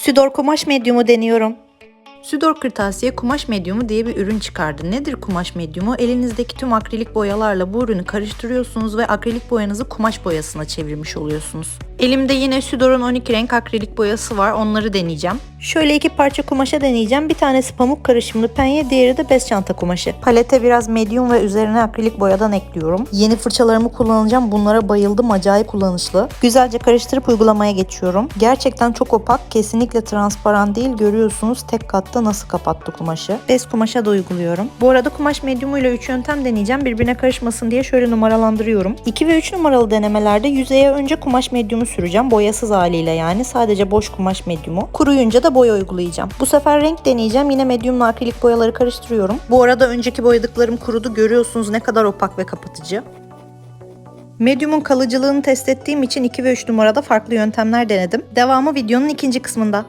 Südor kumaş medyumu deniyorum. Südor Kırtasiye kumaş medyumu diye bir ürün çıkardı. Nedir kumaş medyumu? Elinizdeki tüm akrilik boyalarla bu ürünü karıştırıyorsunuz ve akrilik boyanızı kumaş boyasına çevirmiş oluyorsunuz. Elimde yine Südor'un 12 renk akrilik boyası var. Onları deneyeceğim. Şöyle iki parça kumaşa deneyeceğim. Bir tanesi pamuk karışımlı penye, diğeri de bez çanta kumaşı. Palete biraz medyum ve üzerine akrilik boyadan ekliyorum. Yeni fırçalarımı kullanacağım. Bunlara bayıldım. Acayip kullanışlı. Güzelce karıştırıp uygulamaya geçiyorum. Gerçekten çok opak. Kesinlikle transparan değil. Görüyorsunuz tek katta nasıl kapattı kumaşı. Bez kumaşa da uyguluyorum. Bu arada kumaş medyumuyla 3 yöntem deneyeceğim. Birbirine karışmasın diye şöyle numaralandırıyorum. 2 ve 3 numaralı denemelerde yüzeye önce kumaş medyumu süreceğim. Boyasız haliyle yani. Sadece boş kumaş medyumu. Kuruyunca da boya uygulayacağım. Bu sefer renk deneyeceğim. Yine medyumla akrilik boyaları karıştırıyorum. Bu arada önceki boyadıklarım kurudu. Görüyorsunuz ne kadar opak ve kapatıcı. Medyumun kalıcılığını test ettiğim için 2 ve 3 numarada farklı yöntemler denedim. Devamı videonun ikinci kısmında.